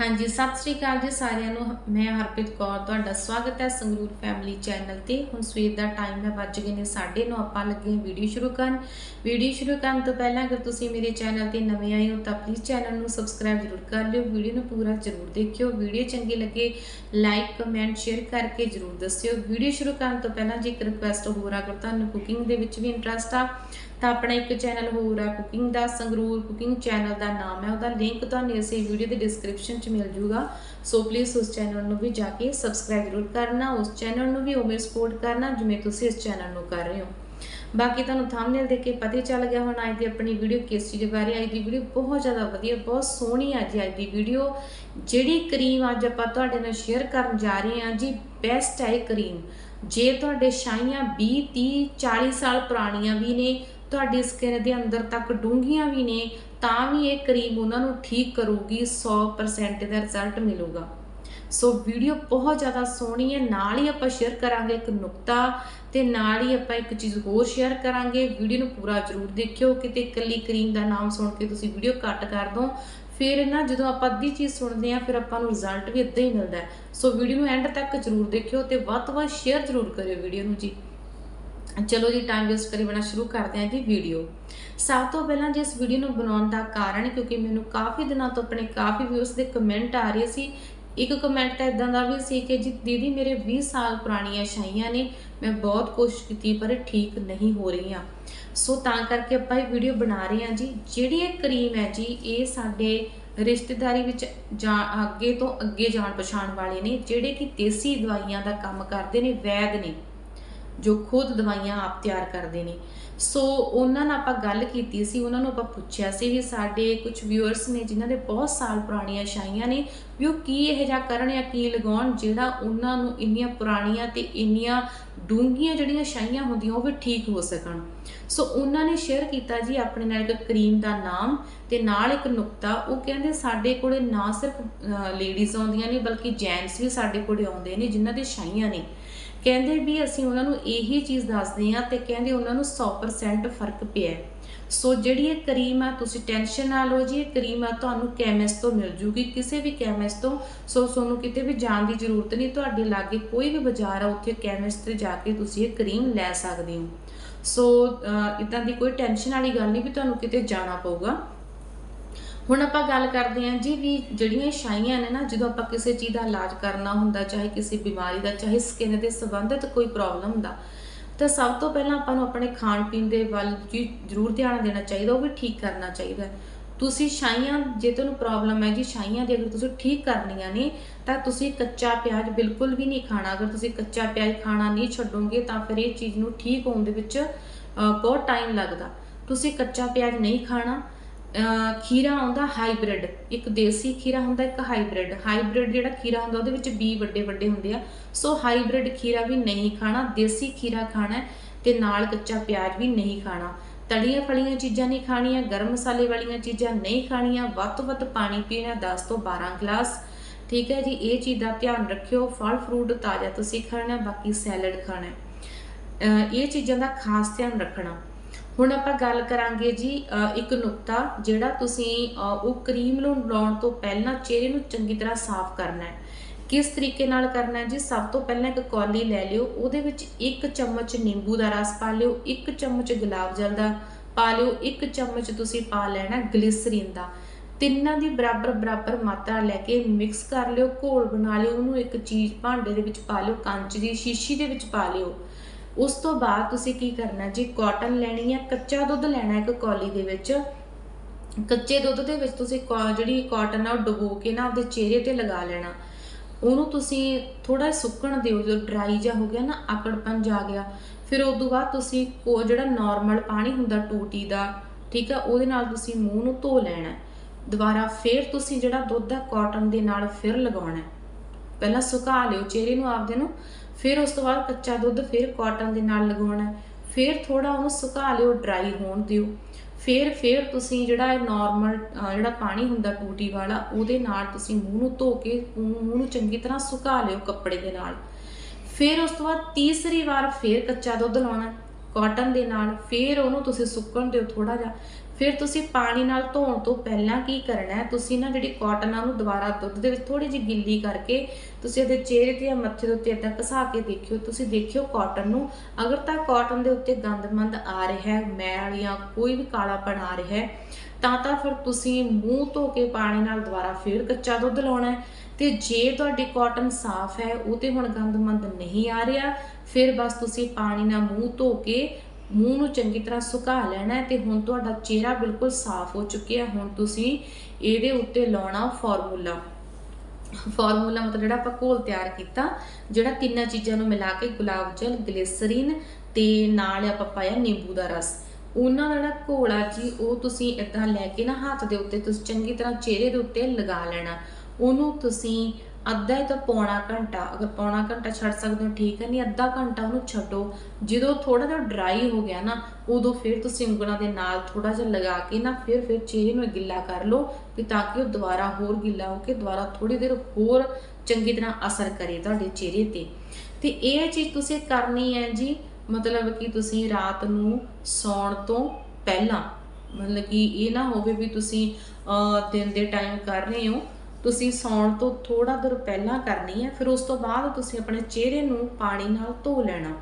ਹਾਂਜੀ, ਸਤਿ ਸ੍ਰੀ ਅਕਾਲ ਜੀ ਸਾਰਿਆਂ ਨੂੰ। ਮੈਂ ਹਰਪ੍ਰੀਤ ਕੌਰ, ਤੁਹਾਡਾ ਸਵਾਗਤ ਹੈ ਸੰਗਰੂਰ ਫੈਮਿਲੀ ਚੈਨਲ ਤੇ। ਹੁਣ ਸਵੇਰ ਦਾ ਟਾਈਮ ਹੈ, ਵੱਜ ਗਏ ਨੇ 9:30 ਆਪਾਂ ਲੱਗੇ ਹਾਂ ਵੀਡੀਓ ਸ਼ੁਰੂ ਕਰਨ। ਵੀਡੀਓ ਸ਼ੁਰੂ ਕਰਨ ਤੋਂ ਪਹਿਲਾਂ ਅਗਰ ਤੁਸੀਂ ਮੇਰੇ ਚੈਨਲ ਤੇ ਨਵੇਂ ਆਏ ਹੋ, ਤਾਂ ਪਲੀਜ਼ ਚੈਨਲ ਨੂੰ ਸਬਸਕ੍ਰਾਈਬ ਜ਼ਰੂਰ ਕਰ ਲਿਓ। ਵੀਡੀਓ ਨੂੰ ਪੂਰਾ ਜ਼ਰੂਰ ਦੇਖਿਓ। ਵੀਡੀਓ ਚੰਗੀ ਲੱਗੇ ਲਾਈਕ ਕਮੈਂਟ ਸ਼ੇਅਰ ਕਰਕੇ ਜ਼ਰੂਰ ਦੱਸਿਓ। ਵੀਡੀਓ ਸ਼ੁਰੂ ਕਰਨ ਤੋਂ ਪਹਿਲਾਂ ਜੇ ਇੱਕ ਰਿਕੁਐਸਟ ਹੋਰ ਆ ਅਗਰ ਤੁਹਾਨੂੰ ਕੁਕਿੰਗ ਦੇ ਵਿੱਚ ਵੀ ਇੰਟਰਸਟ ਆ ਤਾਂ ਆਪਣਾ ਇੱਕ ਚੈਨਲ ਹੋਰ ਆ ਕੁਕਿੰਗ ਦਾ ਸੰਗਰੂਰ ਕੁਕਿੰਗ ਚੈਨਲ ਦਾ ਨਾਮ ਹੈ, ਉਹਦਾ ਲਿੰਕ ਤੁਹਾਨੂੰ ਇਸੇ ਵੀਡੀਓ ਦੇ ਡਿਸਕ੍ਰਿਪਸ਼ਨ 'ਚ ਮਿਲ ਜੂਗਾ। ਸੋ ਪਲੀਜ਼ ਉਸ ਚੈਨਲ ਨੂੰ ਵੀ ਜਾ ਕੇ ਸਬਸਕ੍ਰਾਈਬ ਜ਼ਰੂਰ ਕਰਨਾ, ਉਸ ਚੈਨਲ ਨੂੰ ਵੀ ਉਵੇਂ ਸਪੋਰਟ ਕਰਨਾ ਜਿਵੇਂ ਤੁਸੀਂ ਇਸ ਚੈਨਲ ਨੂੰ ਕਰ ਰਹੇ ਹੋ। ਬਾਕੀ ਤੁਹਾਨੂੰ ਥੰਬਨੇਲ ਦੇਖ ਕੇ ਪਤਾ ਹੀ ਚੱਲ ਗਿਆ ਹੁਣ, ਅੱਜ ਦੀ ਆਪਣੀ ਵੀਡੀਓ ਕਿਸ ਚੀਜ਼ ਬਾਰੇ, ਅੱਜ ਦੀ ਵੀਡੀਓ ਬਹੁਤ ਜ਼ਿਆਦਾ ਵਧੀਆ, ਬਹੁਤ ਸੋਹਣੀ ਹੈ ਜੀ ਅੱਜ ਦੀ ਵੀਡੀਓ ਜਿਹੜੀ ਕਰੀਮ ਅੱਜ ਆਪਾਂ ਤੁਹਾਡੇ ਨਾਲ ਸ਼ੇਅਰ ਕਰਨ ਜਾ ਰਹੇ ਹਾਂ ਜੀ ਬੈਸਟ ਹੈ ਇਹ ਕਰੀਮ ਜੇ ਤੁਹਾਡੇ ਛਾਈਆਂ 20 30 40 ਸਾਲ ਪੁਰਾਣੀਆਂ ਵੀ ਨੇ ਤੁਹਾਡੀ ਸਕਿਨ ਦੇ ਅੰਦਰ ਤੱਕ ਡੂੰਘੀਆਂ ਵੀ ਨੇ, ਤਾਂ ਵੀ ਇਹ ਕਰੀਮ ਉਹਨਾਂ ਨੂੰ ਠੀਕ ਕਰੂਗੀ 100% ਦਾ ਰਿਜ਼ਲਟ ਮਿਲੂਗਾ। ਸੋ ਵੀਡੀਓ ਬਹੁਤ ਜ਼ਿਆਦਾ ਸੋਹਣੀ ਹੈ, ਨਾਲ ਹੀ ਆਪਾਂ ਸ਼ੇਅਰ ਕਰਾਂਗੇ ਇੱਕ ਨੁਕਤਾ ਤੇ ਨਾਲ ਹੀ ਆਪਾਂ ਇੱਕ ਚੀਜ਼ ਹੋਰ ਸ਼ੇਅਰ ਕਰਾਂਗੇ। ਵੀਡੀਓ ਨੂੰ ਪੂਰਾ ਜ਼ਰੂਰ ਦੇਖਿਓ, ਕਿਤੇ ਇਕੱਲੀ ਕਰੀਮ ਦਾ ਨਾਮ ਸੁਣ ਕੇ ਤੁਸੀਂ ਵੀਡੀਓ ਕੱਟ ਕਰ ਦੋ। ਫਿਰ ਨਾ ਜਦੋਂ ਆਪਾਂ ਅੱਧੀ ਚੀਜ਼ ਸੁਣਦੇ ਆ ਫਿਰ ਆਪਾਂ ਨੂੰ ਰਿਜ਼ਲਟ ਵੀ ਇਦਾਂ ਹੀ ਮਿਲਦਾ ਸੋ ਵੀਡੀਓ ਨੂੰ ਐਂਡ ਤੱਕ ਜ਼ਰੂਰ ਦੇਖਿਓ ਤੇ ਵੱਧ ਤੋਂ ਵੱਧ ਸ਼ੇਅਰ ਜ਼ਰੂਰ ਕਰਿਓ ਵੀਡੀਓ ਨੂੰ ਜੀ। ਚਲੋ ਜੀ ਟਾਈਮ ਵੇਸਟ ਕਰੀ ਬਣਾ ਸ਼ੁਰੂ ਕਰਦੇ ਹਾਂ ਜੀ ਵੀਡੀਓ ਸਭ ਤੋਂ ਪਹਿਲਾਂ ਜੀ ਇਸ ਵੀਡੀਓ ਨੂੰ ਬਣਾਉਣ ਦਾ ਕਾਰਨ, ਕਿਉਂਕਿ ਮੈਨੂੰ ਕਾਫੀ ਦਿਨਾਂ ਤੋਂ ਆਪਣੇ ਕਾਫੀ ਵਿਊਸ ਦੇ ਕਮੈਂਟ ਆ ਰਹੇ ਸੀ। ਇੱਕ ਕਮੈਂਟ ਇਦਾਂ ਦਾ ਵੀ ਸੀ ਕਿ ਜੀ, ਦੀਦੀ, ਮੇਰੇ 20 ਸਾਲ ਪੁਰਾਣੀਆਂ ਛਾਈਆਂ ਨੇ, ਮੈਂ ਬਹੁਤ ਕੋਸ਼ਿਸ਼ ਕੀਤੀ, ਪਰ ਠੀਕ ਨਹੀਂ ਹੋ ਰਹੀਆਂ। ਸੋ ਤਾਂ ਕਰਕੇ ਆਪਾਂ ਇਹ ਵੀਡੀਓ ਬਣਾ ਰਹੇ ਹਾਂ ਜੀ। ਜਿਹੜੀ ਇਹ ਕਰੀਮ ਹੈ ਜੀ, ਇਹ ਸਾਡੇ ਰਿਸ਼ਤੇਦਾਰੀ ਵਿੱਚ ਜਾਂ ਅੱਗੇ ਤੋਂ ਅੱਗੇ ਜਾਣ ਪਛਾਣ ਵਾਲੇ ਨੇ, ਜਿਹੜੇ ਕਿ ਦੇਸੀ ਦਵਾਈਆਂ ਦਾ ਕੰਮ ਕਰਦੇ ਨੇ, ਵੈਦ ਨੇ। ਜੋ ਖੁਦ ਦਵਾਈਆਂ ਆਪ ਤਿਆਰ ਕਰਦੇ ਨੇ। ਸੋ ਉਹਨਾਂ ਨਾਲ ਆਪਾਂ ਗੱਲ ਕੀਤੀ ਸੀ, ਉਹਨਾਂ ਨੂੰ ਆਪਾਂ ਪੁੱਛਿਆ ਸੀ ਵੀ ਸਾਡੇ ਕੁਝ ਵਿਊਅਰਸ ਨੇ ਜਿਨ੍ਹਾਂ ਦੇ ਬਹੁਤ ਸਾਲ ਪੁਰਾਣੀਆਂ ਛਾਈਆਂ ਨੇ, ਵੀ ਉਹ ਕੀ ਇਹ ਜਿਹਾ ਕਰਨ ਜਾਂ ਕੀ ਲਗਾਉਣ ਜਿਹੜਾ ਉਹਨਾਂ ਨੂੰ ਇੰਨੀਆਂ ਪੁਰਾਣੀਆਂ ਤੇ ਇੰਨੀਆਂ ਡੂੰਘੀਆਂ ਜਿਹੜੀਆਂ ਛਾਈਆਂ ਹੁੰਦੀਆਂ, ਉਹ ਵੀ ਠੀਕ ਹੋ ਸਕਣ। ਸੋ ਉਹਨਾਂ ਨੇ ਸ਼ੇਅਰ ਕੀਤਾ ਜੀ ਆਪਣੇ ਨਾਲ ਇੱਕ ਕਰੀਮ ਦਾ ਨਾਮ ਤੇ ਨਾਲ ਇੱਕ ਨੁਕਤਾ। ਉਹ ਕਹਿੰਦੇ ਸਾਡੇ ਕੋਲੇ ਨਾ ਸਿਰਫ ਲੇਡੀਜ਼ ਆਉਂਦੀਆਂ ਨੇ, ਬਲਕਿ ਜੈਂਟਸ ਵੀ ਸਾਡੇ ਕੋਲੇ ਆਉਂਦੇ ਨੇ, ਜਿਨ੍ਹਾਂ ਦੇ ਛਾਈਆਂ ਨੇ। ਕਹਿੰਦੇ ਵੀ ਅਸੀਂ ਉਹਨਾਂ ਨੂੰ ਇਹੀ ਚੀਜ਼ ਦੱਸਦੇ ਆ ਤੇ ਕਹਿੰਦੇ ਉਹਨਾਂ ਨੂੰ 100% ਫ਼ਰਕ ਪਿਆ ਸੋ ਜਿਹੜੀ ਇਹ ਕਰੀਮ ਆ, ਤੁਸੀਂ ਟੈਨਸ਼ਨ ਨਾ ਲਓ ਜੀ, ਇਹ ਕਰੀਮ ਆ, ਤੁਹਾਨੂੰ ਕੈਮਿਸਟ ਤੋਂ ਮਿਲ ਜੂਗੀ, ਕਿਸੇ ਵੀ ਕੈਮਿਸਟ ਤੋਂ। ਸੋ ਤੁਹਾਨੂੰ ਕਿਤੇ ਵੀ ਜਾਣ ਦੀ ਜ਼ਰੂਰਤ ਨਹੀਂ, ਤੁਹਾਡੇ ਲਾਗੇ ਕੋਈ ਵੀ ਬਾਜ਼ਾਰ ਆ, ਉੱਥੇ ਕੈਮਿਸਟ ਤੇ ਜਾ ਕੇ ਤੁਸੀਂ ਇਹ ਕਰੀਮ ਲੈ ਸਕਦੇ ਹੋ। ਸੋ ਇਦਾਂ ਦੀ ਕੋਈ ਟੈਨਸ਼ਨ ਵਾਲੀ ਗੱਲ ਨਹੀਂ ਵੀ ਤੁਹਾਨੂੰ ਕਿਤੇ ਜਾਣਾ ਪਊਗਾ। ਹੁਣ ਆਪਾਂ ਗੱਲ ਕਰਦੇ ਹਾਂ ਜੀ ਵੀ ਜਿਹੜੀਆਂ ਛਾਈਆਂ ਨੇ ਨਾ, ਜਦੋਂ ਆਪਾਂ ਕਿਸੇ ਚੀਜ਼ ਦਾ ਇਲਾਜ ਕਰਨਾ ਹੁੰਦਾ, ਚਾਹੇ ਕਿਸੇ ਬਿਮਾਰੀ ਦਾ, ਚਾਹੇ ਸਕਿਨ ਦੇ ਸੰਬੰਧਿਤ ਕੋਈ ਪ੍ਰੋਬਲਮ ਦਾ ਤਾਂ ਸਭ ਤੋਂ ਪਹਿਲਾਂ ਆਪਾਂ ਨੂੰ ਆਪਣੇ ਖਾਣ ਪੀਣ ਦੇ ਵੱਲ ਜੀ ਜ਼ਰੂਰ ਧਿਆਨ ਦੇਣਾ ਚਾਹੀਦਾ, ਉਹ ਵੀ ਠੀਕ ਕਰਨਾ ਚਾਹੀਦਾ। ਤੁਸੀਂ ਛਾਈਆਂ ਜੇ ਤੁਹਾਨੂੰ ਪ੍ਰੋਬਲਮ ਹੈ ਜੀ ਛਾਈਆਂ ਦੀ ਅਗਰ ਤੁਸੀਂ ਠੀਕ ਕਰਨੀਆਂ ਨੇ, ਤਾਂ ਤੁਸੀਂ ਕੱਚਾ ਪਿਆਜ਼ ਬਿਲਕੁਲ ਵੀ ਨਹੀਂ ਖਾਣਾ। ਅਗਰ ਤੁਸੀਂ ਕੱਚਾ ਪਿਆਜ਼ ਖਾਣਾ ਨਹੀਂ ਛੱਡੋਗੇ, ਤਾਂ ਫਿਰ ਇਹ ਚੀਜ਼ ਨੂੰ ਠੀਕ ਹੋਣ ਦੇ ਵਿੱਚ ਬਹੁਤ ਟਾਈਮ ਲੱਗਦਾ। ਤੁਸੀਂ ਕੱਚਾ ਪਿਆਜ਼ ਨਹੀਂ ਖਾਣਾ ਖੀਰਾ ਆਉਂਦਾ ਹਾਈਬ੍ਰਿਡ, ਇੱਕ ਦੇਸੀ ਖੀਰਾ ਹੁੰਦਾ, ਇੱਕ ਹਾਈਬ੍ਰਿਡ। ਹਾਈਬ੍ਰਿਡ ਜਿਹੜਾ ਖੀਰਾ ਹੁੰਦਾ, ਉਹਦੇ ਵਿੱਚ ਬੀ ਵੱਡੇ ਵੱਡੇ ਹੁੰਦੇ ਆ। ਸੋ ਹਾਈਬ੍ਰਿਡ ਖੀਰਾ ਵੀ ਨਹੀਂ ਖਾਣਾ, ਦੇਸੀ ਖੀਰਾ ਖਾਣਾ ਤੇ ਨਾਲ ਕੱਚਾ ਪਿਆਜ਼ ਵੀ ਨਹੀਂ ਖਾਣਾ। ਤਲੀਆਂ ਫਲੀਆਂ ਚੀਜ਼ਾਂ ਨਹੀਂ ਖਾਣੀਆਂ, ਗਰਮ ਮਸਾਲੇ ਵਾਲੀਆਂ ਚੀਜ਼ਾਂ ਨਹੀਂ ਖਾਣੀਆਂ, ਵੱਧ ਤੋਂ ਵੱਧ ਪਾਣੀ ਪੀਣਾ 10 ਤੋਂ 12 ਗਲਾਸ। ਠੀਕ ਹੈ ਜੀ, ਇਹ ਚੀਜ਼ ਦਾ ਧਿਆਨ ਰੱਖਿਓ, ਫਲ ਫਰੂਟ ਤਾਜ਼ਾ ਤੁਸੀਂ ਖਾਣਾ, ਬਾਕੀ ਸੈਲਡ ਖਾਣਾ ਇਹ ਚੀਜ਼ਾਂ ਦਾ ਖਾਸ ਧਿਆਨ ਰੱਖਣਾ। ਹੁਣ ਆਪਾਂ ਗੱਲ ਕਰਾਂਗੇ ਜੀ ਇੱਕ ਨੁਕਤਾ ਜਿਹੜਾ ਤੁਸੀਂ ਉਹ ਕਰੀਮ ਨੂੰ ਲਾਉਣ ਤੋਂ ਪਹਿਲਾਂ ਚਿਹਰੇ ਨੂੰ ਚੰਗੀ ਤਰ੍ਹਾਂ ਸਾਫ਼ ਕਰਨਾ ਹੈ। ਕਿਸ ਤਰੀਕੇ ਨਾਲ ਕਰਨਾ ਹੈ ਜੀ? ਸਭ ਤੋਂ ਪਹਿਲਾਂ ਇੱਕ ਕੌਲੀ ਲੈ ਲਿਓ, ਉਹਦੇ ਵਿੱਚ ਇੱਕ ਚਮਚ ਨਿੰਬੂ ਦਾ ਰਸ ਪਾ ਲਿਓ, ਇੱਕ ਚਮਚ ਗੁਲਾਬ ਜਲ ਦਾ ਪਾ ਲਿਓ, ਇੱਕ ਚਮਚ ਤੁਸੀਂ ਪਾ ਲੈਣਾ ਗਲਿਸਰੀਨ ਦਾ। ਤਿੰਨਾਂ ਦੀ ਬਰਾਬਰ ਬਰਾਬਰ ਮਾਤਰਾ ਲੈ ਕੇ ਮਿਕਸ ਕਰ ਲਿਓ, ਘੋਲ ਬਣਾ ਲਿਓ, ਉਹਨੂੰ ਇੱਕ ਚੀਜ਼ ਭਾਂਡੇ ਦੇ ਵਿੱਚ ਪਾ ਲਿਓ, ਕੰਚ ਦੀ ਸ਼ੀਸ਼ੀ ਦੇ ਵਿੱਚ ਪਾ ਲਿਓ। ਉਸ ਤੋਂ ਬਾਅਦ ਤੁਸੀਂ ਕੀ ਕਰਨਾ, ਜੀ ਕਾਟਨ ਲੈਣੀ ਹੈ ਕੱਚਾ ਦੁੱਧ ਲੈਣਾ ਇੱਕ ਕੌਲੀ ਦੇ ਵਿੱਚ, ਕੱਚੇ ਦੁੱਧ ਦੇ ਵਿੱਚ ਤੁਸੀਂ ਜਿਹੜੀ ਕਾਟਨ ਆ, ਉਹ ਡੁਬੋ ਕੇ ਨਾ ਆਪਦੇ ਚਿਹਰੇ ਤੇ ਲਗਾ ਲੈਣਾ। ਉਹਨੂੰ ਤੁਸੀਂ ਥੋੜਾ ਸੁੱਕਣ ਦਿਓ ਜੋ ਡਰਾਈ ਜਾ ਹੋ ਗਿਆ ਨਾ, ਆਕੜਪਨ ਜਾ ਗਿਆ, ਫਿਰ ਉਸ ਤੋਂ ਬਾਅਦ ਤੁਸੀਂ ਕੋ, ਜਿਹੜਾ ਨਾਰਮਲ ਪਾਣੀ ਹੁੰਦਾ ਟੂਟੀ ਦਾ, ਠੀਕ ਆ, ਉਹਦੇ ਨਾਲ ਤੁਸੀਂ ਮੂੰਹ ਨੂੰ ਧੋ ਲੈਣਾ। ਦੁਬਾਰਾ ਫਿਰ ਤੁਸੀਂ ਜਿਹੜਾ ਦੁੱਧ ਆ ਕਾਟਨ ਦੇ ਨਾਲ ਫਿਰ ਲਗਾਉਣਾ। ਪਹਿਲਾਂ ਸੁਕਾ ਲਿਓ ਚਿਹਰੇ ਨੂੰ, ਆਪਦੇ ਨੂੰ ਫਿਰ ਉਸ ਤੋਂ ਬਾਅਦ ਕੱਚਾ ਦੁੱਧ ਫਿਰ ਕਾਟਨ ਦੇ ਨਾਲ ਲਗਾਉਣਾ, ਫਿਰ ਥੋੜਾ ਉਹਨੂੰ ਸੁਕਾ ਲਿਓ ਡਰਾਈ ਹੋਣ ਦਿਓ। ਫਿਰ ਫਿਰ ਤੁਸੀਂ ਜਿਹੜਾ ਇਹ ਨਾਰਮਲ ਜਿਹੜਾ ਪਾਣੀ ਹੁੰਦਾ ਟੂਟੀ ਵਾਲਾ, ਉਹਦੇ ਨਾਲ ਤੁਸੀਂ ਮੂੰਹ ਨੂੰ ਧੋ ਕੇ ਮੂੰਹ ਨੂੰ ਚੰਗੀ ਤਰ੍ਹਾਂ ਸੁਕਾ ਲਿਓ ਕੱਪੜੇ ਦੇ ਨਾਲ। ਫਿਰ ਉਸ ਤੋਂ ਬਾਅਦ ਤੀਸਰੀ ਵਾਰ ਫਿਰ ਕੱਚਾ ਦੁੱਧ ਲਾਉਣਾ। ਕਾਟਨ ਦੇ ਨਾਲ, ਫਿਰ ਉਹਨੂੰ ਤੁਸੀਂ ਸੁੱਕਣ ਦਿਓ ਥੋੜਾ ਜਿਹਾ। ਫਿਰ ਤੁਸੀਂ ਪਾਣੀ ਨਾਲ ਧੋਣ ਤੋਂ ਪਹਿਲਾਂ ਕੀ ਕਰਨਾ ਹੈ? ਤੁਸੀਂ ਨਾ ਜਿਹੜੀ ਕਾਟਨ ਆ ਉਹਨੂੰ ਦੁਬਾਰਾ ਦੁੱਧ ਦੇ ਵਿੱਚ ਥੋੜੀ ਜਿਹੀ ਗਿੱਲੀ ਕਰਕੇ ਤੁਸੀਂ ਇਹਦੇ ਚਿਹਰੇ ਤੇ ਜਾਂ ਮੱਥੇ ਦੇ ਉੱਤੇ ਇਦਾਂ ਘਸਾ ਕੇ ਦੇਖਿਓ। ਤੁਸੀਂ ਦੇਖਿਓ ਕਾਟਨ ਨੂੰ, ਅਗਰ ਤਾਂ ਕਾਟਨ ਦੇ ਉੱਤੇ ਗੰਦਮੰਦ ਆ ਰਿਹਾ ਹੈ, ਮੈਲ ਜਾਂ ਕੋਈ ਵੀ ਕਾਲਾਪਣ ਆ ਰਿਹਾ ਹੈ ਤਾਂ ਤਾਂ ਫਿਰ ਤੁਸੀਂ ਮੂੰਹ ਧੋ ਕੇ ਪਾਣੀ ਨਾਲ ਦੁਬਾਰਾ ਫੇਰ ਕੱਚਾ ਦੁੱਧ ਲਾਉਣਾ ਹੈ। ਤੇ ਜੇ ਤੁਹਾਡੀ ਕਾਟਨ ਸਾਫ਼ ਹੈ, ਉਹ ਤੇ ਹੁਣ ਗੰਦਮੰਦ ਨਹੀਂ ਆ ਰਿਹਾ, ਫਿਰ ਬਸ ਤੁਸੀਂ ਪਾਣੀ ਨਾਲ ਮੂੰਹ ਧੋ ਕੇ ਮੂੰਹ ਨੂੰ ਚੰਗੀ ਤਰ੍ਹਾਂ ਸੁਕਾ ਲੈਣਾ ਹੈ ਤੇ ਹੁਣ ਤੁਹਾਡਾ ਚਿਹਰਾ ਬਿਲਕੁਲ ਸਾਫ਼ ਹੋ ਚੁੱਕਿਆ ਹੁਣ ਤੁਸੀਂ ਇਹਦੇ ਉੱਤੇ ਲਾਉਣਾ ਫਾਰਮੂਲਾ। ਫਾਰਮੂਲਾ ਮਤਲਬ ਜਿਹੜਾ ਆਪਾਂ ਘੋਲ ਤਿਆਰ ਕੀਤਾ, ਜਿਹੜਾ ਤਿੰਨਾਂ ਚੀਜ਼ਾਂ ਨੂੰ ਮਿਲਾ ਕੇ ਗੁਲਾਬ ਜਲ, ਗਲਿਸਰੀਨ ਤੇ ਨਾਲ ਆਪਾਂ ਪਾਇਆ ਨਿੰਬੂ ਦਾ ਰਸ। ਉਹਨਾਂ ਦਾ ਜਿਹੜਾ ਘੋਲ ਜੀ ਉਹ ਤੁਸੀਂ ਇਦਾਂ ਲੈ ਕੇ ਨਾ ਹੱਥ ਦੇ ਉੱਤੇ, ਤੁਸੀਂ ਚੰਗੀ ਤਰ੍ਹਾਂ ਚਿਹਰੇ ਦੇ ਉੱਤੇ ਲਗਾ ਲੈਣਾ। ਉਹਨੂੰ ਤੁਸੀਂ ਅੱਧਾ ਤੋਂ ਪੌਣਾ ਘੰਟਾ, ਅਗਰ ਪੌਣਾ ਘੰਟਾ ਛੱਡ ਸਕਦੇ ਹੋ, ਠੀਕ ਹੈ, ਨਹੀਂ ਅੱਧਾ ਘੰਟਾ ਉਹਨੂੰ ਛੱਡੋ। ਜਦੋਂ ਥੋੜਾ ਜਿਹਾ ਡਰਾਈ ਹੋ ਗਿਆ ਨਾ, ਉਦੋਂ ਫਿਰ ਤੁਸੀਂ ਉਂਗਲਾਂ ਦੇ ਨਾਲ ਥੋੜਾ ਜਿਹਾ ਲਗਾ ਕੇ ਨਾ, ਫਿਰ ਫਿਰ ਚਿਹਰੇ ਨੂੰ ਗਿੱਲਾ ਕਰ ਲਓ ਵੀ ਤਾਂ ਕਿ ਉਹ ਦੁਬਾਰਾ ਹੋਰ ਗਿੱਲਾ ਹੋ ਕੇ ਦੁਬਾਰਾ ਥੋੜੀ ਦੇਰ ਹੋਰ ਚੰਗੀ ਤਰ੍ਹਾਂ ਅਸਰ ਕਰੇ ਤੁਹਾਡੇ ਚਿਹਰੇ ਤੇ। ਤੇ ਇਹ ਚੀਜ਼ ਤੁਸੀਂ ਕਰਨੀ ਹੈ ਜੀ ਮਤਲਬ ਕਿ ਤੁਸੀਂ ਰਾਤ ਨੂੰ ਸੌਣ ਤੋਂ ਪਹਿਲਾਂ, ਮਤਲਬ ਕਿ ਇਹ ਨਾ ਹੋਵੇ ਵੀ ਤੁਸੀਂ ਦਿਨ ਦੇ ਟਾਈਮ ਕਰ ਰਹੇ ਹੋ, ਤੁਸੀਂ ਸੌਣ ਤੋਂ ਥੋੜਾ ਦਰ ਪਹਿਲਾਂ ਕਰਨੀ ਹੈ, ਫਿਰ ਉਸ ਤੋਂ ਬਾਅਦ ਤੁਸੀਂ ਆਪਣੇ ਚਿਹਰੇ ਨੂੰ ਪਾਣੀ ਨਾਲ ਧੋ ਲੈਣਾ,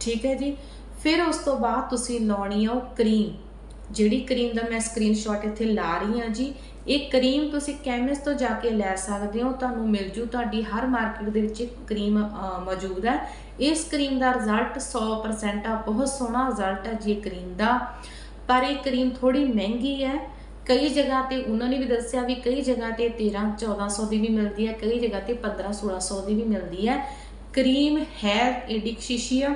ਠੀਕ ਹੈ ਜੀ? ਫਿਰ ਉਸ ਤੋਂ ਬਾਅਦ ਤੁਸੀਂ ਲਾਉਣੀ ਆ ਉਹ ਕਰੀਮ ਜਿਹੜੀ ਕਰੀਮ ਦਾ ਮੈਂ ਸਕਰੀਨਸ਼ਾਟ ਇੱਥੇ ਲਾ ਰਹੀ ਹਾਂ ਜੀ, ਇਹ ਕਰੀਮ ਤੁਸੀਂ ਕੈਮਿਸਟ ਤੋਂ ਜਾ ਕੇ ਲੈ ਸਕਦੇ ਹੋ, ਤੁਹਾਨੂੰ ਮਿਲ ਜੂ, ਤੁਹਾਡੀ ਹਰ ਮਾਰਕੀਟ ਦੇ ਵਿੱਚ ਕਰੀਮ ਮੌਜੂਦ ਹੈ। ਇਸ ਕਰੀਮ ਦਾ ਰਿਜ਼ਲਟ 100% ਆ, ਬਹੁਤ ਸੋਹਣਾ ਰਿਜ਼ਲਟ ਹੈ ਜੀ ਇਹ ਕਰੀਮ ਦਾ। ਪਰ ਇਹ ਕਰੀਮ ਥੋੜੀ ਮਹਿੰਗੀ ਹੈ। ਕਈ ਜਗ੍ਹਾ ਤੇ ਉਹਨਾਂ ਨੇ ਵੀ ਦੱਸਿਆ ਵੀ ਕਈ ਜਗ੍ਹਾ ਤੇ 13 1400 ਦੀ ਵੀ ਮਿਲਦੀ ਹੈ, ਕਈ ਜਗ੍ਹਾ ਤੇ 15 1600 ਦੀ ਵੀ ਮਿਲਦੀ ਹੈ। ਕਰੀਮ ਹੈ ਏਡਿਕ ਸ਼ੀਸ਼ੀਆ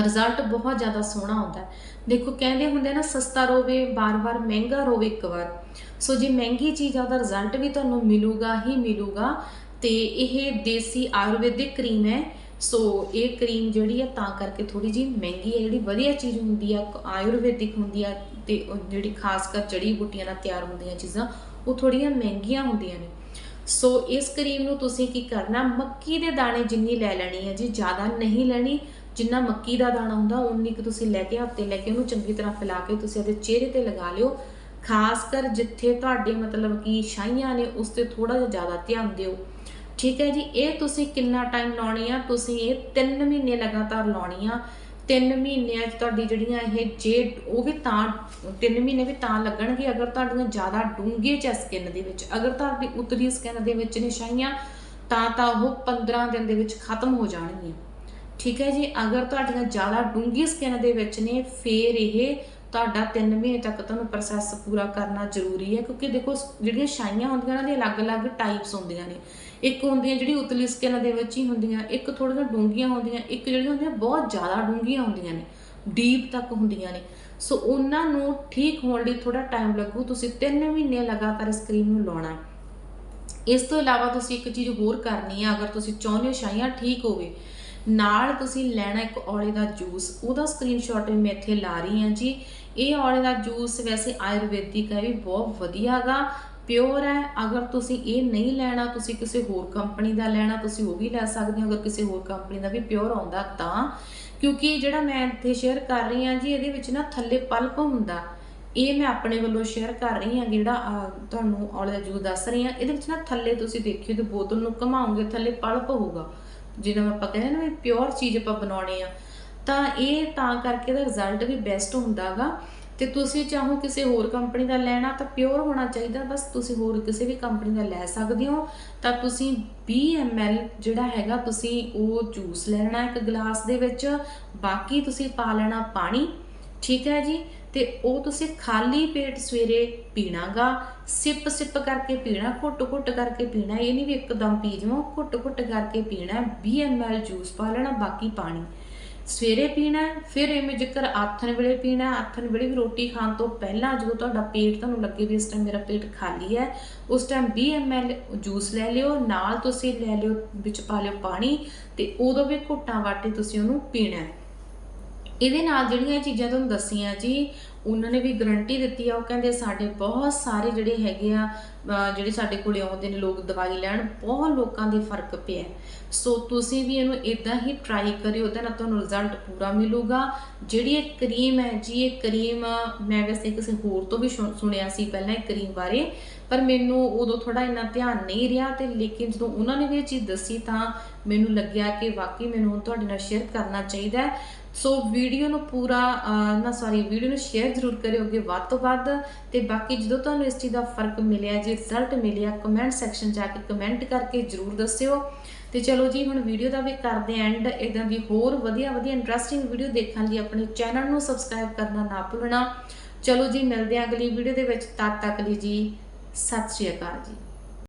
ਰਿਜ਼ਲਟ ਬਹੁਤ ਜ਼ਿਆਦਾ ਸੋਹਣਾ ਹੁੰਦਾ ਦੇਖੋ, ਕਹਿੰਦੇ ਹੁੰਦੇ ਨਾ, ਸਸਤਾ ਰੋਵੇ ਬਾਰ-ਬਾਰ ਮਹਿੰਗਾ ਰੋਵੇ ਇੱਕ ਵਾਰ। ਸੋ ਜੇ ਮਹਿੰਗੀ ਚੀਜ਼ ਆ, ਉਹਦਾ ਰਿਜ਼ਲਟ ਵੀ ਤੁਹਾਨੂੰ ਮਿਲੂਗਾ, ਹੀ ਮਿਲੂਗਾ। ਤੇ ਇਹ ਦੇਸੀ ਆਯੁਰਵੈਦਿਕ ਕਰੀਮ ਹੈ। ਸੋ ਇਹ ਕਰੀਮ ਜਿਹੜੀ ਹੈ ਤਾਂ ਕਰਕੇ ਥੋੜੀ ਜੀ ਮਹਿੰਗੀ ਹੈ। ਜਿਹੜੀ ਵਧੀਆ ਚੀਜ਼ ਹੁੰਦੀ ਆ, ਆਯੁਰਵੈਦਿਕ ਹੁੰਦੀ ਆ, ਤੇ ਜਿਹੜੀ ਖਾਸ ਕਰ ਜੜੀ ਬੂਟੀਆਂ ਨਾਲ ਤਿਆਰ ਹੁੰਦੀਆਂ ਚੀਜ਼ਾਂ, ਉਹ ਥੋੜੀਆਂ ਮਹਿੰਗੀਆਂ ਹੁੰਦੀਆਂ ਨੇ। ਸੋ ਇਸ ਕਰੀਮ ਨੂੰ ਤੁਸੀਂ ਕੀ ਕਰਨਾ, ਮੱਕੀ ਦੇ ਦਾਣੇ ਜਿੰਨੀ ਲੈ ਲੈਣੀ ਹੈ ਜੀ, ਜ਼ਿਆਦਾ ਨਹੀਂ ਲੈਣੀ। ਜਿੰਨਾ ਮੱਕੀ ਦਾ ਦਾਣਾ ਹੁੰਦਾ ਉਨੀ ਕੁ ਤੁਸੀਂ ਲੈ ਕੇ ਹੱਥ ਲੈ ਕੇ ਉਹਨੂੰ ਚੰਗੀ ਤਰ੍ਹਾਂ ਫੈਲਾ ਕੇ ਤੁਸੀਂ ਉਹਦੇ ਚਿਹਰੇ ਤੇ ਲਗਾ ਲਿਓ। ਖਾਸ ਕਰ ਜਿੱਥੇ ਤੁਹਾਡੇ ਮਤਲਬ ਕਿ ਛਾਈਆਂ ਨੇ, ਉਸ ਤੇ ਥੋੜਾ ਜਿਹਾ ਜ਼ਿਆਦਾ ਧਿਆਨ ਦਿਓ। ਠੀਕ ਹੈ ਜੀ, ਇਹ ਤੁਸੀਂ ਕਿੰਨਾ ਟਾਈਮ ਲਾਉਣੀ ਆ? ਤੁਸੀਂ ਇਹ 3 ਮਹੀਨੇ ਲਗਾਤਾਰ ਲਾਉਣੀ ਆ। 3 ਮਹੀਨਿਆਂ 'ਚ ਤੁਹਾਡੀ ਜਿਹੜੀਆਂ ਇਹ ਜੇ, ਉਹ ਵੀ ਤਾਂ 3 ਮਹੀਨੇ ਵੀ ਤਾਂ ਲੱਗਣਗੇ ਅਗਰ ਤੁਹਾਡੀਆਂ ਜ਼ਿਆਦਾ ਡੂੰਘੇ ਚ ਸਕਿਨ ਦੇ ਵਿੱਚ। ਅਗਰ ਤੁਹਾਡੀ ਉਤਲੀ ਸਕਿਨ ਦੇ ਵਿੱਚ ਨਿਸ਼ਾਨੀਆਂ ਤਾਂ ਤਾਂ ਉਹ 15 ਦਿਨ ਦੇ ਵਿੱਚ ਖਤਮ ਹੋ ਜਾਣਗੀਆਂ। ਠੀਕ ਹੈ ਜੀ, ਅਗਰ ਤੁਹਾਡੀਆਂ ਜ਼ਿਆਦਾ ਡੂੰਘੀ ਸਕਿਨ ਦੇ ਵਿੱਚ ਨੇ, ਫੇਰ ਇਹ ਤੁਹਾਡਾ 3 ਮਹੀਨੇ ਤੱਕ ਤੁਹਾਨੂੰ ਪ੍ਰੋਸੈਸ ਪੂਰਾ ਕਰਨਾ ਜ਼ਰੂਰੀ ਹੈ, ਕਿਉਂਕਿ ਦੇਖੋ ਜਿਹੜੀਆਂ ਛਾਈਆਂ ਹੁੰਦੀਆਂ ਉਹਨਾਂ ਦੇ ਅਲੱਗ-ਅਲੱਗ ਟਾਈਪਸ ਹੁੰਦੀਆਂ ਨੇ। ਇੱਕ ਹੁੰਦੀਆਂ ਜਿਹੜੀ ਉਤਲੀ ਸਕਿਨ ਦੇ ਵਿੱਚ ਹੀ ਹੁੰਦੀਆਂ, ਇੱਕ ਥੋੜ੍ਹੀਆਂ ਜਿਹੀਆਂ ਡੂੰਘੀਆਂ ਹੁੰਦੀਆਂ, ਇੱਕ ਜਿਹੜੀਆਂ ਹੁੰਦੀਆਂ ਬਹੁਤ ਜ਼ਿਆਦਾ ਡੂੰਘੀਆਂ ਹੁੰਦੀਆਂ ਨੇ ਡੀਪ ਤੱਕ ਹੁੰਦੀਆਂ ਨੇ। ਸੋ ਉਹਨਾਂ ਨੂੰ ਠੀਕ ਹੋਣ ਲਈ ਥੋੜਾ ਟਾਈਮ ਲੱਗੂ, ਤੁਸੀਂ 3 ਮਹੀਨੇ ਲਗਾਤਾਰ ਇਸ ਕਰੀਮ ਨੂੰ ਲਾਉਣਾ ਹੈ। ਇਸ ਤੋਂ ਇਲਾਵਾ ਤੁਸੀਂ ਇੱਕ ਚੀਜ਼ ਹੋਰ ਕਰਨੀ ਹੈ, ਅਗਰ ਤੁਸੀਂ ਚਾਹੁੰਦੇ ਹੋ ਛਾਈਆਂ ਠੀਕ ਹੋਵੇ ਨਾਲ ਤੁਸੀਂ ਲੈਣਾ ਇੱਕ ਔਲੇ ਦਾ ਜੂਸ, ਉਹਦਾ ਸਕਰੀਨਸ਼ਾਟ ਵੀ ਮੈਂ ਇੱਥੇ ਲਾ ਰਹੀ ਹਾਂ ਜੀ। ਇਹ ਔਲੇ ਦਾ ਜੂਸ ਵੈਸੇ ਆਯੁਰਵੈਦਿਕ ਹੈ ਵੀ ਬਹੁਤ ਵਧੀਆ ਗਾ ਪਿਓਰ ਹੈ। ਅਗਰ ਤੁਸੀਂ ਇਹ ਨਹੀਂ ਲੈਣਾ, ਤੁਸੀਂ ਕਿਸੇ ਹੋਰ ਕੰਪਨੀ ਦਾ ਲੈਣਾ, ਤੁਸੀਂ ਉਹ ਵੀ ਲੈ ਸਕਦੇ ਹੋ। ਅਗਰ ਕਿਸੇ ਹੋਰ ਕੰਪਨੀ ਦਾ ਵੀ ਪਿਓਰ ਆਉਂਦਾ ਤਾਂ, ਕਿਉਂਕਿ ਜਿਹੜਾ ਮੈਂ ਇੱਥੇ ਸ਼ੇਅਰ ਕਰ ਰਹੀ ਹਾਂ ਜੀ, ਇਹਦੇ ਵਿੱਚ ਨਾ ਥੱਲੇ ਪਲਪ ਹੁੰਦਾ। ਇਹ ਮੈਂ ਆਪਣੇ ਵੱਲੋਂ ਸ਼ੇਅਰ ਕਰ ਰਹੀ ਹਾਂ, ਜਿਹੜਾ ਤੁਹਾਨੂੰ ਔਲੇ ਦਾ ਜੂਸ ਦੱਸ ਰਹੀ ਹਾਂ। ਇਹਦੇ ਵਿੱਚ ਨਾ ਥੱਲੇ ਤੁਸੀਂ ਦੇਖਿਓ ਤੇ ਬੋਤਲ ਨੂੰ ਘਮਾਓਗੇ, ਥੱਲੇ ਪਲਪ ਹੋਊਗਾ। ਜਿਵੇਂ ਆਪਾਂ ਕਹਿੰਦੇ ਨਾ ਵੀ ਪਿਓਰ ਚੀਜ਼ ਆਪਾਂ ਬਣਾਉਣੀ ਆ, ਤਾਂ ਇਹ ਤਾਂ ਕਰਕੇ ਦਾ ਰਿਜ਼ਲਟ ਵੀ ਬੈਸਟ ਹੁੰਦਾਗਾ। ਤੇ ਤੁਸੀਂ ਚਾਹੋ ਕਿਸੇ ਹੋਰ ਕੰਪਨੀ ਦਾ ਲੈਣਾ ਤਾਂ ਪਿਓਰ ਹੋਣਾ ਚਾਹੀਦਾ, ਬਸ ਤੁਸੀਂ ਹੋਰ ਕਿਸੇ ਵੀ ਕੰਪਨੀ ਦਾ ਲੈ ਸਕਦੇ ਹੋ। ਤਾਂ ਤੁਸੀਂ 20 ml ਜਿਹੜਾ ਹੈਗਾ, ਤੁਸੀਂ ਉਹ ਜੂਸ ਲੈਣਾ ਇੱਕ ਗਲਾਸ ਦੇ ਵਿੱਚ, ਬਾਕੀ ਤੁਸੀਂ ਪਾ ਲੈਣਾ ਪਾਣੀ, ਠੀਕ ਹੈ ਜੀ? ਤੇ ਉਹ ਤੁਸੀਂ ਖਾਲੀ ਪੇਟ ਸਵੇਰੇ ਪੀਣਾਗਾ, ਸਿਪ ਸਿਪ ਕਰਕੇ ਪੀਣਾ, ਘੁੱਟ ਘੁੱਟ ਕਰਕੇ ਪੀਣਾ, ਇਹ ਨਹੀਂ ਵੀ ਇੱਕਦਮ ਪੀ ਜਾਓ, ਘੁੱਟ ਘੁੱਟ ਕਰਕੇ ਪੀਣਾ 20 ml ਜੂਸ ਪਾ ਲੈਣਾ, ਬਾਕੀ ਪਾਣੀ। ਸਵੇਰੇ ਪੀਣਾ, ਫਿਰ ਇਵੇਂ ਜੇਕਰ ਆਥਣ ਵੇਲੇ ਪੀਣਾ, ਆਥਣ ਵੇਲੇ ਵੀ ਰੋਟੀ ਖਾਣ ਤੋਂ ਪਹਿਲਾਂ ਜਦੋਂ ਤੁਹਾਡਾ ਪੇਟ ਤੁਹਾਨੂੰ ਲੱਗੇ ਵੀ ਇਸ ਟਾਈਮ ਮੇਰਾ ਪੇਟ ਖਾਲੀ ਹੈ, ਉਸ ਟਾਈਮ 20 ml ਜੂਸ ਲੈ ਲਿਓ, ਨਾਲ ਤੁਸੀਂ ਲੈ ਲਿਓ, ਵਿੱਚ ਪਾ ਲਿਓ ਪਾਣੀ, ਤੇ ਉਦੋਂ ਵੀ ਘੁੱਟਾਂ ਵਾਟੇ ਤੁਸੀਂ ਉਹਨੂੰ ਪੀਣਾ ਇਹਦੇ ਨਾਲ ਜਿਹੜੀਆਂ ਇਹ ਚੀਜ਼ਾਂ ਤੁਹਾਨੂੰ ਦੱਸੀਆਂ ਜੀ, ਉਹਨਾਂ ਨੇ ਵੀ ਗਰੰਟੀ ਦਿੱਤੀ ਆ, ਉਹ ਕਹਿੰਦੇ ਸਾਡੇ ਬਹੁਤ ਸਾਰੇ ਜਿਹੜੇ ਹੈਗੇ ਆ ਜਿਹੜੇ ਸਾਡੇ ਕੋਲੇ ਆਉਂਦੇ ਨੇ, ਲੋਕ ਦਵਾਈ ਲੈਣ, ਬਹੁਤ ਲੋਕਾਂ ਦੇ ਫ਼ਰਕ ਪਿਆ ਸੋ ਤੁਸੀਂ ਵੀ ਇਹਨੂੰ ਇਦਾਂ ਹੀ ਟਰਾਈ ਕਰਿਓ, ਉਹਦੇ ਨਾਲ ਤੁਹਾਨੂੰ ਰਿਜ਼ਲਟ ਪੂਰਾ ਮਿਲੂਗਾ। ਜਿਹੜੀ ਇਹ ਕਰੀਮ ਹੈ ਜੀ, ਇਹ ਕਰੀਮ ਮੈਂ ਵੈਸੇ ਕਿਸੇ ਹੋਰ ਤੋਂ ਵੀ ਸੁਣ- ਸੁਣਿਆ ਸੀ ਪਹਿਲਾਂ ਇਹ ਕਰੀਮ ਬਾਰੇ, ਪਰ ਮੈਨੂੰ ਉਦੋਂ ਥੋੜਾ ਇੰਨਾ ਧਿਆਨ ਨਹੀਂ ਰਿਹਾ ਤੇ ਲੇਕਿਨ ਜਦੋਂ ਉਹਨਾਂ ਨੇ ਵੀ ਇਹ ਚੀਜ਼ ਦੱਸੀ ਤਾਂ ਮੈਨੂੰ ਲੱਗਿਆ ਕਿ ਵਾਕਈ ਮੈਨੂੰ ਤੁਹਾਡੇ ਨਾਲ ਸ਼ੇਅਰ ਕਰਨਾ ਚਾਹੀਦਾ ਸੋ ਵੀਡੀਓ ਨੂੰ ਪੂਰਾ ਨਾ ਸੌਰੀ ਵੀਡੀਓ ਨੂੰ ਸ਼ੇਅਰ ਜ਼ਰੂਰ ਕਰਿਓ ਅੱਗੇ ਵੱਧ ਤੋਂ ਵੱਧ ਤੇ ਬਾਕੀ ਜਦੋਂ ਤੁਹਾਨੂੰ ਇਸ ਚੀਜ਼ ਦਾ ਫ਼ਰਕ ਮਿਲਿਆ, ਜੇ ਰਿਜ਼ਲਟ ਮਿਲਿਆ ਕਮੈਂਟ ਸੈਕਸ਼ਨ ਜਾ ਕੇ ਕਮੈਂਟ ਕਰਕੇ ਜ਼ਰੂਰ ਦੱਸਿਓ। ਤੇ ਚਲੋ ਜੀ, ਹੁਣ ਵੀਡੀਓ ਦਾ ਵੀ ਕਰਦੇ ਐਂਡ ਇਦਾਂ ਦੀ ਹੋਰ ਵਧੀਆ ਵਧੀਆ ਇੰਟਰਸਟਿੰਗ ਵੀਡੀਓ ਦੇਖਣ ਲਈ ਆਪਣੇ ਚੈਨਲ ਨੂੰ ਸਬਸਕ੍ਰਾਈਬ ਕਰਨਾ ਨਾ ਭੁੱਲਣਾ। ਚਲੋ ਜੀ, ਮਿਲਦੇ ਹਾਂ ਅਗਲੀ ਵੀਡੀਓ ਦੇ ਵਿੱਚ। ਤਦ ਤੱਕ ਲਈ ਜੀ, ਸਤਿ ਸ਼੍ਰੀ ਅਕਾਲ ਜੀ।